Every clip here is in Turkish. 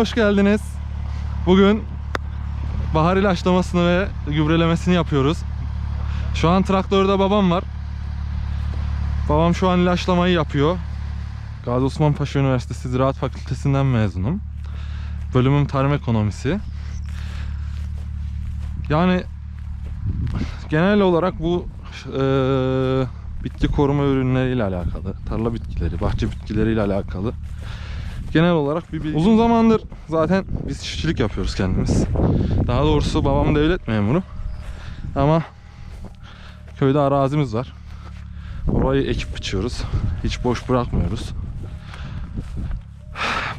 hoş geldiniz. Bugün bahar ilaçlamasını ve gübrelemesini yapıyoruz. Şu an traktörde babam var. Babam şu an ilaçlamayı yapıyor. Gazi Osman Paşa Üniversitesi Ziraat Fakültesinden mezunum. Bölümüm tarım ekonomisi. Yani genel olarak bu eee, bitki koruma ürünleriyle alakalı, tarla bitkileri, bahçe bitkileriyle alakalı genel olarak bir bilgi. Uzun zamandır zaten biz çiftçilik yapıyoruz kendimiz. Daha doğrusu babam devlet memuru. Ama köyde arazimiz var. Orayı ekip biçiyoruz. Hiç boş bırakmıyoruz.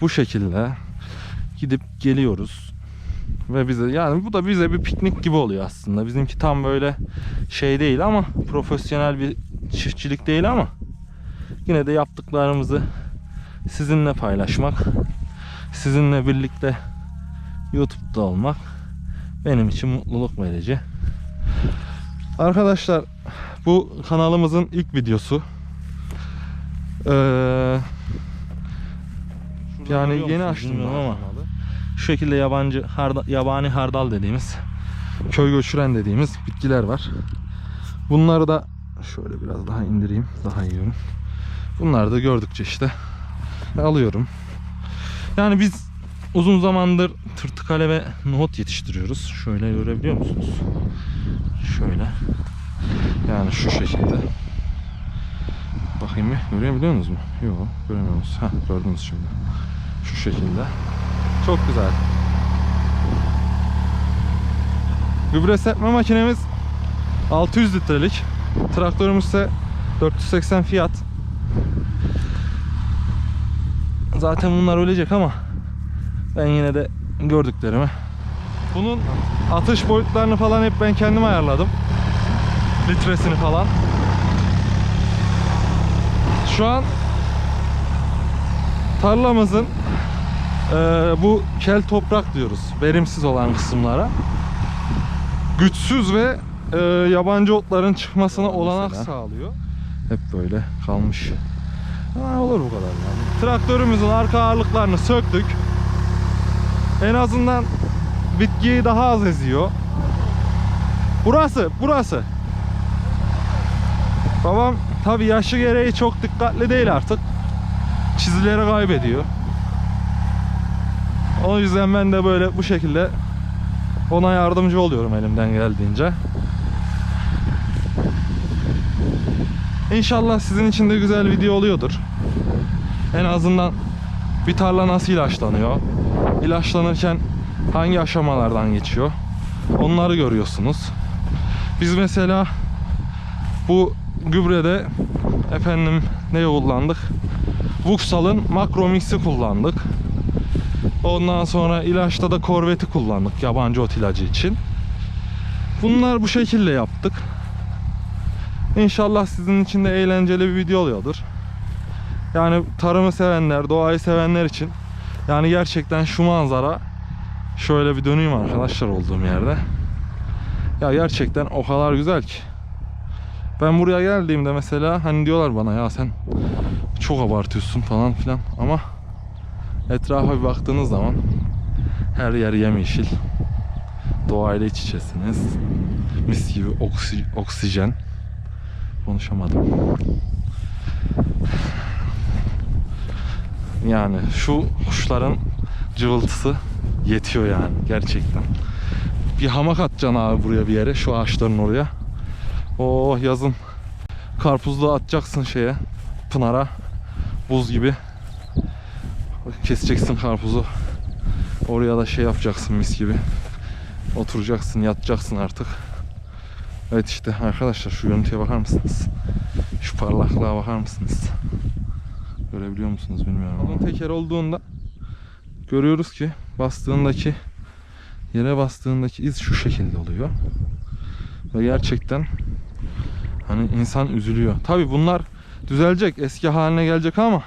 Bu şekilde gidip geliyoruz. Ve bize yani bu da bize bir piknik gibi oluyor aslında. Bizimki tam böyle şey değil ama profesyonel bir çiftçilik değil ama yine de yaptıklarımızı sizinle paylaşmak, sizinle birlikte YouTube'da olmak benim için mutluluk verici. Arkadaşlar bu kanalımızın ilk videosu. Ee, yani yeni açtım ama şu şekilde yabancı harda, yabani hardal dediğimiz köy göçüren dediğimiz bitkiler var. Bunları da şöyle biraz daha indireyim daha iyi görün. Bunları da gördükçe işte alıyorum. Yani biz uzun zamandır tırtıkale ve nohut yetiştiriyoruz. Şöyle görebiliyor musunuz? Şöyle. Yani şu şekilde. Bakayım bir görebiliyor musunuz mu? Yok göremiyorsunuz. Ha gördünüz şimdi. Şu şekilde. Çok güzel. Gübre serpme makinemiz 600 litrelik. Traktörümüz ise 480 fiyat. Zaten bunlar ölecek ama ben yine de gördüklerimi. Bunun atış boyutlarını falan hep ben kendim ayarladım. Litresini falan. Şu an tarlamızın eee, bu kel toprak diyoruz. Verimsiz olan kısımlara. Güçsüz ve eee, yabancı otların çıkmasına olanak sağlıyor. Hep böyle kalmış. Ha, olur bu kadar yani. Traktörümüzün arka ağırlıklarını söktük. En azından bitkiyi daha az eziyor. Burası, burası. Babam tabi yaşı gereği çok dikkatli değil artık. Çizileri kaybediyor. O yüzden ben de böyle bu şekilde ona yardımcı oluyorum elimden geldiğince. İnşallah sizin için de güzel video oluyordur. En azından bir tarla nasıl ilaçlanıyor? İlaçlanırken hangi aşamalardan geçiyor? Onları görüyorsunuz. Biz mesela bu gübrede efendim ne kullandık? Vuxal'ın Makromix'i kullandık. Ondan sonra ilaçta da Corvette'i kullandık yabancı ot ilacı için. Bunlar bu şekilde yaptık. İnşallah sizin için de eğlenceli bir video oluyordur. Yani tarımı sevenler, doğayı sevenler için yani gerçekten şu manzara şöyle bir döneyim arkadaşlar olduğum yerde. Ya gerçekten o kadar güzel ki. Ben buraya geldiğimde mesela hani diyorlar bana ya sen çok abartıyorsun falan filan ama etrafa bir baktığınız zaman her yer yemyeşil. Doğayla iç içesiniz. Mis gibi oksi- oksijen. Konuşamadım. Yani şu kuşların cıvıltısı yetiyor yani gerçekten. Bir hamak atacaksın abi buraya bir yere şu ağaçların oraya. Oh yazın karpuzluğu atacaksın şeye Pınar'a buz gibi keseceksin karpuzu oraya da şey yapacaksın mis gibi oturacaksın yatacaksın artık Evet işte arkadaşlar şu görüntüye bakar mısınız? Şu parlaklığa bakar mısınız? Görebiliyor musunuz bilmiyorum. Onun teker olduğunda görüyoruz ki bastığındaki yere bastığındaki iz şu şekilde oluyor. Ve gerçekten hani insan üzülüyor. Tabi bunlar düzelecek, eski haline gelecek ama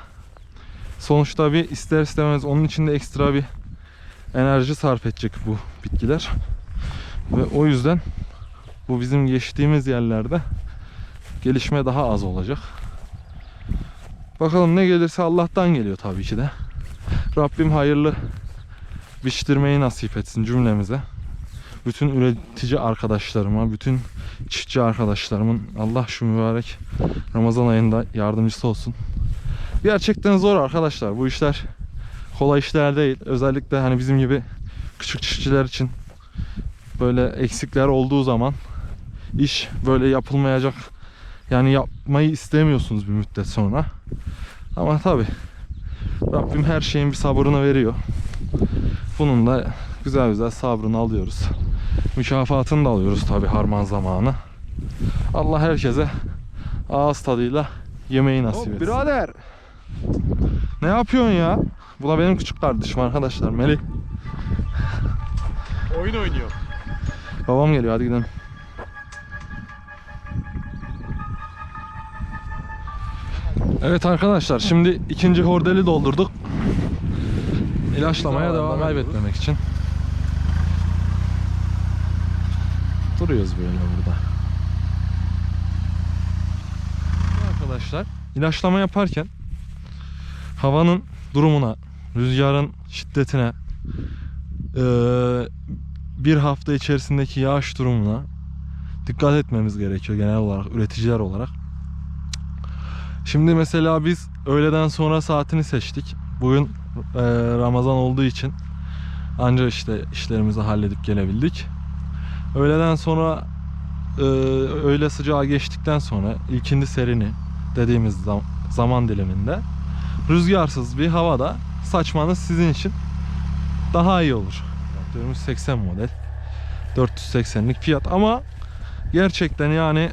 sonuçta bir ister istemez onun içinde ekstra bir enerji sarf edecek bu bitkiler. Ve o yüzden bu bizim geçtiğimiz yerlerde gelişme daha az olacak. Bakalım ne gelirse Allah'tan geliyor tabii ki de. Rabbim hayırlı biçtirmeyi nasip etsin cümlemize. Bütün üretici arkadaşlarıma, bütün çiftçi arkadaşlarımın Allah şu mübarek Ramazan ayında yardımcısı olsun. Gerçekten zor arkadaşlar. Bu işler kolay işler değil. Özellikle hani bizim gibi küçük çiftçiler için böyle eksikler olduğu zaman iş böyle yapılmayacak yani yapmayı istemiyorsunuz bir müddet sonra. Ama tabi Rabbim her şeyin bir sabrını veriyor. Bunun da güzel güzel sabrını alıyoruz. Mükafatını da alıyoruz tabi harman zamanı. Allah herkese ağız tadıyla yemeği nasip etsin. Birader. Ne yapıyorsun ya? Bu da benim küçük kardeşim arkadaşlar Melih. Oyun oynuyor. Babam geliyor hadi gidelim. Evet arkadaşlar şimdi ikinci hordeli doldurduk. İlaçlamaya devam kaybetmemek için. Duruyoruz böyle burada. Arkadaşlar ilaçlama yaparken havanın durumuna, rüzgarın şiddetine, bir hafta içerisindeki yağış durumuna dikkat etmemiz gerekiyor genel olarak üreticiler olarak. Şimdi mesela biz öğleden sonra saatini seçtik. Bugün eee, Ramazan olduğu için anca işte işlerimizi halledip gelebildik. Öğleden sonra eee, öğle sıcağı geçtikten sonra ilkindi serini dediğimiz zam- zaman diliminde rüzgarsız bir havada saçmanız sizin için daha iyi olur. Traktörümüz 80 model. 480'lik fiyat ama gerçekten yani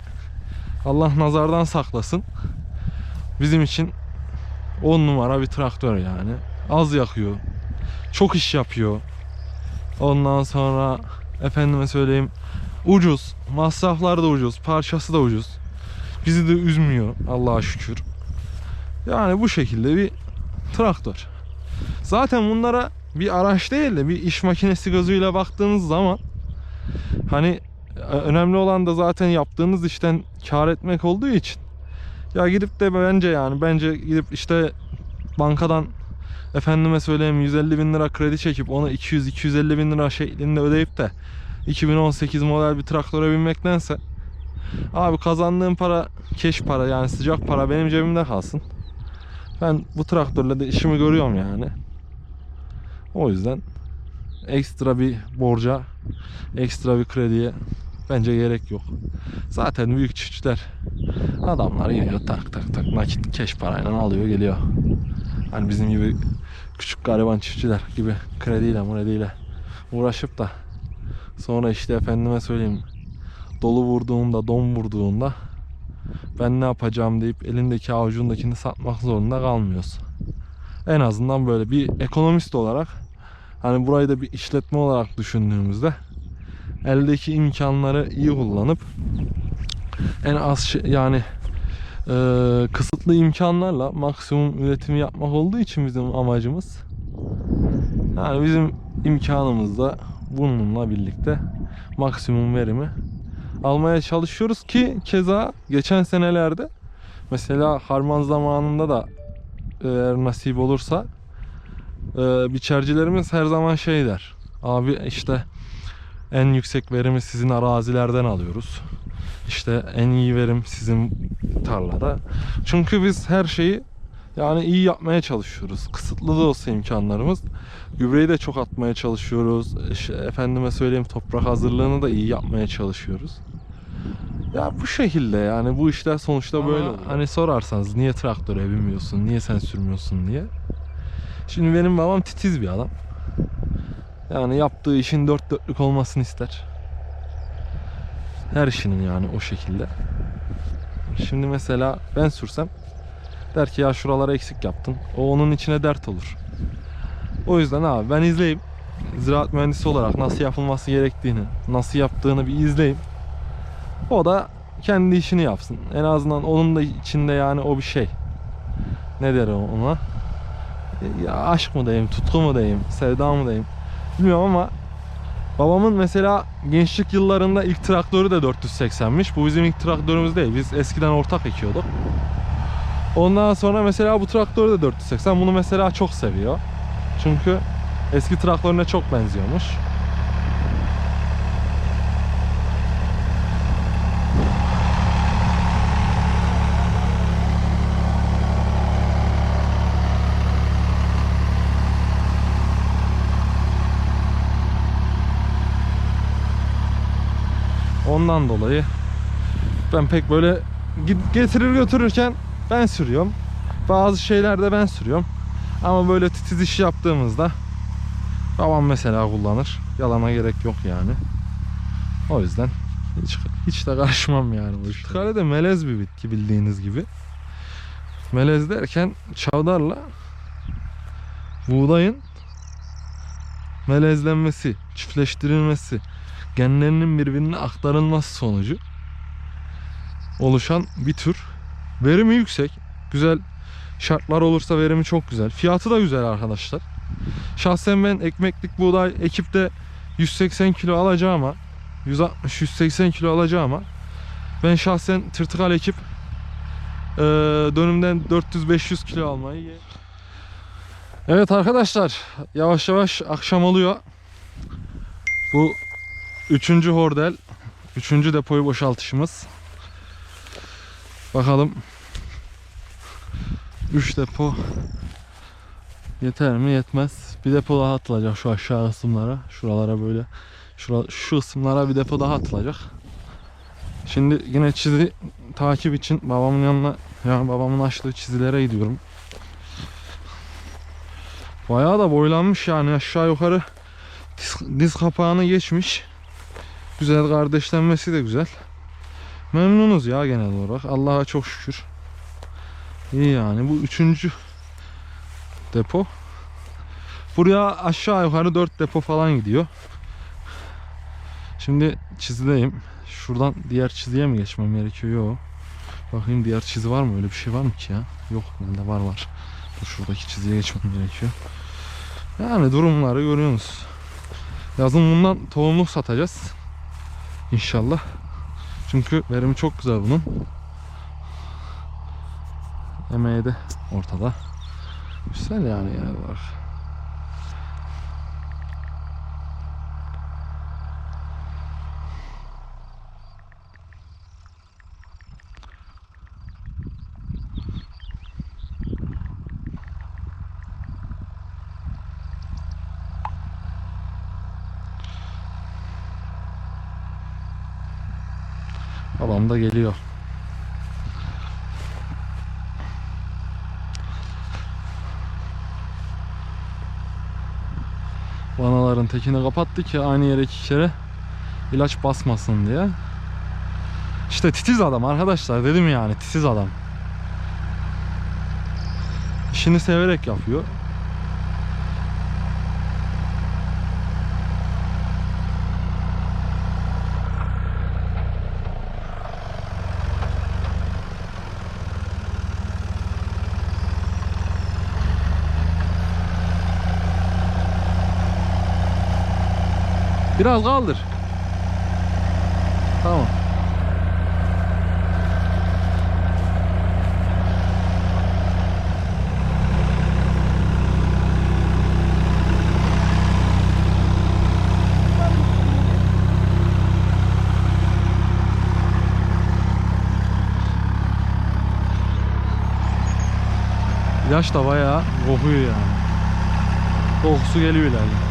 Allah nazardan saklasın. Bizim için 10 numara bir traktör yani. Az yakıyor. Çok iş yapıyor. Ondan sonra efendime söyleyeyim ucuz. Masraflar da ucuz. Parçası da ucuz. Bizi de üzmüyor Allah'a şükür. Yani bu şekilde bir traktör. Zaten bunlara bir araç değil de bir iş makinesi gözüyle baktığınız zaman hani e, önemli olan da zaten yaptığınız işten kar etmek olduğu için ya gidip de bence yani bence gidip işte bankadan efendime söyleyeyim 150 bin lira kredi çekip onu 200-250 bin lira şeklinde ödeyip de 2018 model bir traktöre binmektense abi kazandığım para keş para yani sıcak para benim cebimde kalsın. Ben bu traktörle de işimi görüyorum yani. O yüzden ekstra bir borca, ekstra bir krediye bence gerek yok. Zaten büyük çiftçiler adamlar gidiyor tak tak tak nakit keş parayla alıyor geliyor. Hani bizim gibi küçük gariban çiftçiler gibi krediyle mrediyle uğraşıp da sonra işte efendime söyleyeyim dolu vurduğunda don vurduğunda ben ne yapacağım deyip elindeki avucundakini satmak zorunda kalmıyoruz. En azından böyle bir ekonomist olarak hani burayı da bir işletme olarak düşündüğümüzde eldeki imkanları iyi kullanıp en az şey, yani e, kısıtlı imkanlarla maksimum üretimi yapmak olduğu için bizim amacımız yani bizim imkanımız da bununla birlikte maksimum verimi almaya çalışıyoruz ki keza geçen senelerde mesela harman zamanında da eğer nasip olursa e, biçercilerimiz her zaman şey der. Abi işte en yüksek verimi sizin arazilerden alıyoruz. İşte en iyi verim sizin tarlada. Çünkü biz her şeyi yani iyi yapmaya çalışıyoruz. Kısıtlı da olsa imkanlarımız. Gübreyi de çok atmaya çalışıyoruz. İşte efendime söyleyeyim toprak hazırlığını da iyi yapmaya çalışıyoruz. Ya bu şekilde yani bu işler sonuçta Ama böyle. oluyor. Hani sorarsanız niye traktöre binmiyorsun, niye sen sürmüyorsun diye. Şimdi benim babam titiz bir adam. Yani yaptığı işin dört dörtlük olmasını ister. Her işinin yani o şekilde. Şimdi mesela ben sürsem der ki ya şuralara eksik yaptın. O onun içine dert olur. O yüzden abi ben izleyeyim. Ziraat mühendisi olarak nasıl yapılması gerektiğini, nasıl yaptığını bir izleyeyim. O da kendi işini yapsın. En azından onun da içinde yani o bir şey. Ne der ona? Ya aşk mı diyeyim, tutku mu diyeyim, sevda mı diyeyim. Bilmiyorum ama babamın mesela gençlik yıllarında ilk traktörü de 480'miş. Bu bizim ilk traktörümüz değil. Biz eskiden ortak ekiyorduk. Ondan sonra mesela bu traktörü de 480. Bunu mesela çok seviyor. Çünkü Eski traktörüne çok benziyormuş. Ondan dolayı ben pek böyle getirir götürürken ben sürüyorum. Bazı şeylerde ben sürüyorum. Ama böyle titiz iş yaptığımızda babam mesela kullanır. Yalana gerek yok yani. O yüzden hiç, hiç de karışmam yani bu işe. Kale de melez bir bitki bildiğiniz gibi. Melez derken çavdarla buğdayın melezlenmesi, çiftleştirilmesi, genlerinin birbirine aktarılması sonucu oluşan bir tür. Verimi yüksek. Güzel şartlar olursa verimi çok güzel. Fiyatı da güzel arkadaşlar. Şahsen ben ekmeklik buğday ekipte 180 kilo alacağıma 160-180 kilo alacağıma ben şahsen tırtıkal ekip dönümden 400-500 kilo almayı Evet arkadaşlar yavaş yavaş akşam oluyor. Bu üçüncü hordel, üçüncü depoyu boşaltışımız. Bakalım 3 depo yeter mi yetmez. Bir depo daha atılacak şu aşağı kısımlara. Şuralara böyle. Şura, şu kısımlara bir depo daha atılacak. Şimdi yine çizi takip için babamın yanına yani babamın açtığı çizilere gidiyorum. Bayağı da boylanmış yani aşağı yukarı diz, diz kapağını geçmiş. Güzel kardeşlenmesi de güzel. Memnunuz ya genel olarak. Allah'a çok şükür. İyi yani bu üçüncü depo. Buraya aşağı yukarı 4 depo falan gidiyor. Şimdi çizideyim. Şuradan diğer çiziye mi geçmem gerekiyor? Yok. Bakayım diğer çizi var mı? Öyle bir şey var mı ki ya? Yok bende var var. Dur şuradaki çiziye geçmem gerekiyor. Yani durumları görüyorsunuz. Yazın bundan tohumluk satacağız. İnşallah. Çünkü verimi çok güzel bunun. Emeği de ortada. Güzel yani yani bak. Babam da geliyor. Vanaların tekini kapattı ki aynı yere iki kere ilaç basmasın diye. İşte titiz adam arkadaşlar dedim yani titiz adam. İşini severek yapıyor. Biraz kaldır. Tamam. İlaç da bayağı kokuyor yani. Kokusu geliyor ileride.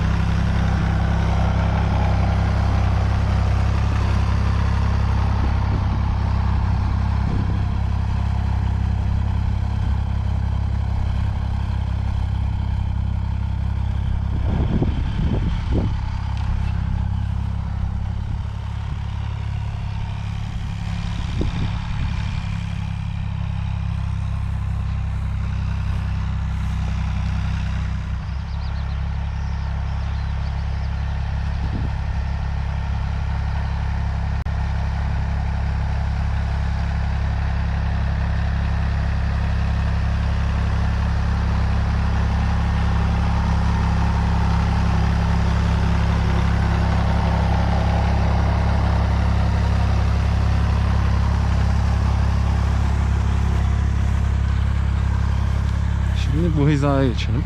bu hizaya geçelim.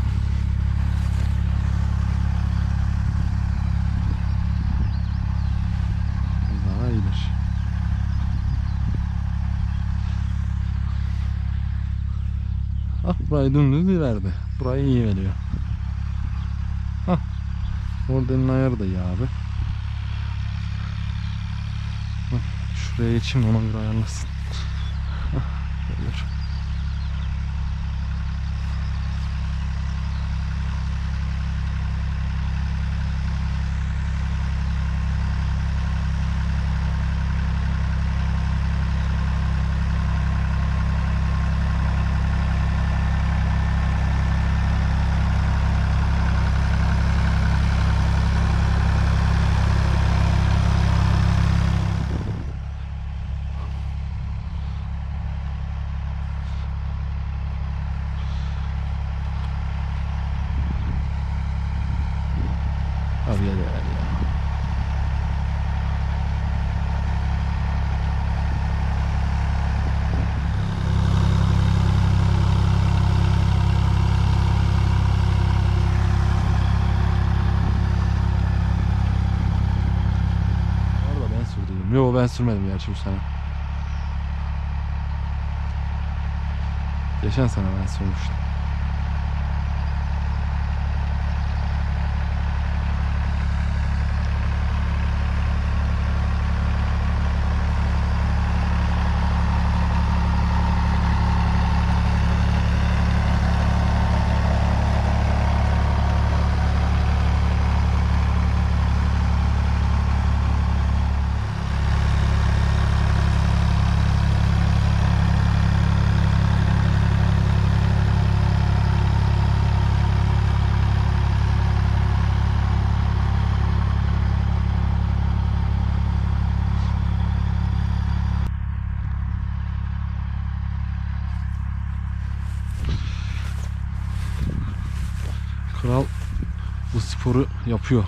Daha iyidir. Ah burayı dümdüz ileride. Burayı iyi veriyor. Hah. Oradanın ayarı da iyi abi. Şuraya geçeyim ona göre ayarlasın. Hah. Geliyorum. Yo ben sürmedim gerçi bu sene. Geçen sene ben sürmüştüm. sporu yapıyor.